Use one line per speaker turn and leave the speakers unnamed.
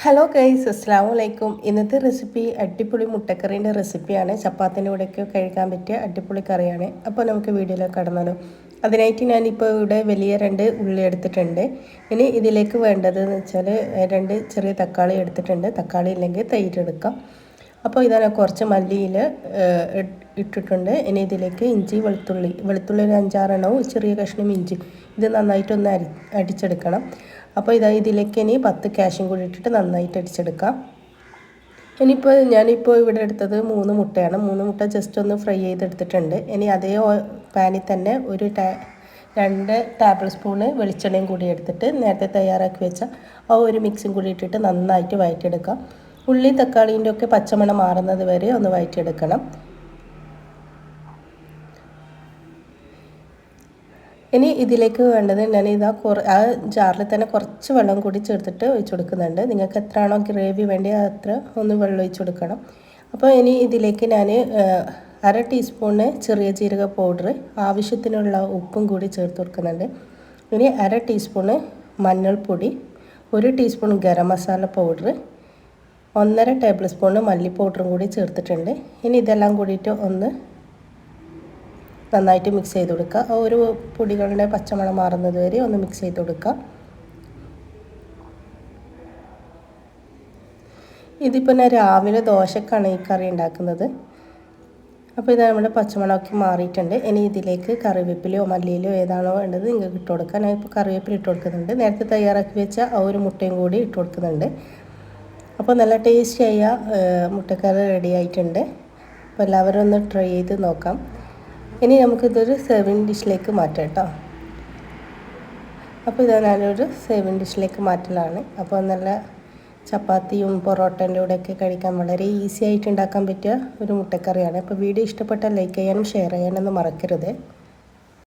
Hello guys അസ്സാം വലൈക്കും ഇന്നത്തെ റെസിപ്പി അടിപൊളി മുട്ടക്കറീന്റെ റെസിപ്പിയാണ് ചപ്പാത്തിന്റെ കൂടെയൊക്കെ കഴിക്കാൻ പറ്റിയ അടിപൊളി കറിയാണ്. അപ്പോൾ നമുക്ക് വീഡിയോയിലേക്ക് കടന്നാലോ. അതിനായിട്ട് ഞാനിപ്പോൾ ഇവിടെ വലിയ രണ്ട് ഉള്ളി എടുത്തിട്ടുണ്ട്. ഇനി ഇതിലേക്ക് വേണ്ടതെന്ന് വെച്ചാൽ രണ്ട് ചെറിയ തക്കാളി എടുത്തിട്ടുണ്ട്. തക്കാളി ഇല്ലെങ്കിൽ തൈരെടുക്കാം അപ്പോൾ ഇതാണ് കുറച്ച് മല്ലിയിൽ ഇട്ടിട്ടുണ്ട്. ഇനി ഇതിലേക്ക് ഇഞ്ചി വെളുത്തുള്ളി. വെളുത്തുള്ളി ഒരു അഞ്ചാറെണ്ണവും ചെറിയ കഷ്ണം ഇഞ്ചി. ഇത് നന്നായിട്ടൊന്ന് അരി അടിച്ചെടുക്കണം. അപ്പോൾ ഇതാ ഇതിലേക്ക് ഇനി പത്ത് ക്യാഷും കൂടി ഇട്ടിട്ട് നന്നായിട്ട് അടിച്ചെടുക്കാം. ഇനിയിപ്പോൾ ഞാനിപ്പോൾ ഇവിടെ എടുത്തത് മൂന്ന് മുട്ടയാണ്. മൂന്ന് മുട്ട ജസ്റ്റ് ഒന്ന് ഫ്രൈ ചെയ്തെടുത്തിട്ടുണ്ട്. ഇനി അതേ പാനിൽ തന്നെ ഒരു ടാ രണ്ട് ടേബിൾ സ്പൂണ് വെളിച്ചെണ്ണയും കൂടി എടുത്തിട്ട് നേരത്തെ തയ്യാറാക്കി വെച്ച ആ ഒരു മിക്സും കൂടി ഇട്ടിട്ട് നന്നായിട്ട് വഴറ്റിയെടുക്കാം ഉള്ളി തക്കാളീന്റെ ഒക്കെ പച്ചമണം മാറുന്നത് വരെ ഒന്ന് വഴറ്റിയെടുക്കണം ഇനി ഇതിലേക്ക് വേണ്ടത് ഞാൻ ഇതാ കുറ ആ ജാറിൽ തന്നെ കുറച്ച് വെള്ളം കൂടി ചേർത്തിട്ട് ഒഴിച്ചു കൊടുക്കുന്നുണ്ട്. നിങ്ങൾക്ക് എത്രയാണോ ഗ്രേവി വേണ്ടി അത്ര ഒന്ന് വെള്ളം ഒഴിച്ചു കൊടുക്കണം. അപ്പോൾ ഇനി ഇതിലേക്ക് ഞാൻ അര ടീസ്പൂണ് ചെറിയ ജീരക പൗഡർ ആവശ്യത്തിനുള്ള ഉപ്പും കൂടി ചേർത്ത് കൊടുക്കുന്നുണ്ട്. ഇനി അര ടീസ്പൂണ് മഞ്ഞൾപ്പൊടി ഒരു ടീസ്പൂൺ ഗരം മസാല പൗഡർ ഒന്നര ടേബിൾ സ്പൂണ് മല്ലി പൗഡറും കൂടി ചേർത്തിട്ടുണ്ട്. ഇനി ഇതെല്ലാം കൂടിയിട്ട് ഒന്ന് നന്നായിട്ട് മിക്സ് ചെയ്ത് കൊടുക്കുക. ഒരു പൊടികളുടെ പച്ചമണം മാറുന്നത് വരെ ഒന്ന് മിക്സ് ചെയ്ത് കൊടുക്കുക. ഇതിപ്പോൾ ഞാൻ രാവിലെ ദോശക്കാണ് ഈ കറി ഉണ്ടാക്കുന്നത്. അപ്പോൾ ഇത് നമ്മുടെ പച്ചമുളകൊക്കെ മാറിയിട്ടുണ്ട്. ഇനി ഇതിലേക്ക് കറിവേപ്പിലയോ മല്ലിയിലോ ഏതാണോ വേണ്ടത് നിങ്ങൾക്ക് ഇട്ട് കൊടുക്കാം. ഞാൻ ഇപ്പോൾ കറിവേപ്പില ഇട്ട് കൊടുക്കുന്നുണ്ട്. നേരത്തെ തയ്യാറാക്കി വെച്ച ആ ഒരു മുട്ടയും കൂടി ഇട്ട് കൊടുക്കുന്നുണ്ട്. അപ്പോൾ നല്ല ടേസ്റ്റിയായ മുട്ടക്കറി റെഡി ആയിട്ടുണ്ട്. അപ്പോൾ എല്ലാവരും ഒന്ന് ട്രൈ ചെയ്ത് നോക്കാം. ഇനി നമുക്കിതൊരു സെർവിങ് ഡിഷിലേക്ക് മാറ്റാം കേട്ടോ. അപ്പോൾ ഇത് ഞാനൊരു സെർവിങ് ഡിഷിലേക്ക് മാറ്റലാണ്. അപ്പോൾ നല്ല ചപ്പാത്തിയും പൊറോട്ടന്റെ ഒക്കെ കഴിക്കാൻ വളരെ ഈസി ആയിട്ട് ഉണ്ടാക്കാൻ പറ്റിയ ഒരു മുട്ടക്കറിയാണ്. അപ്പോൾ വീഡിയോ ഇഷ്ടപ്പെട്ടാൽ ലൈക്ക് ചെയ്യാനും ഷെയർ ചെയ്യാനൊന്നും മറക്കരുത്.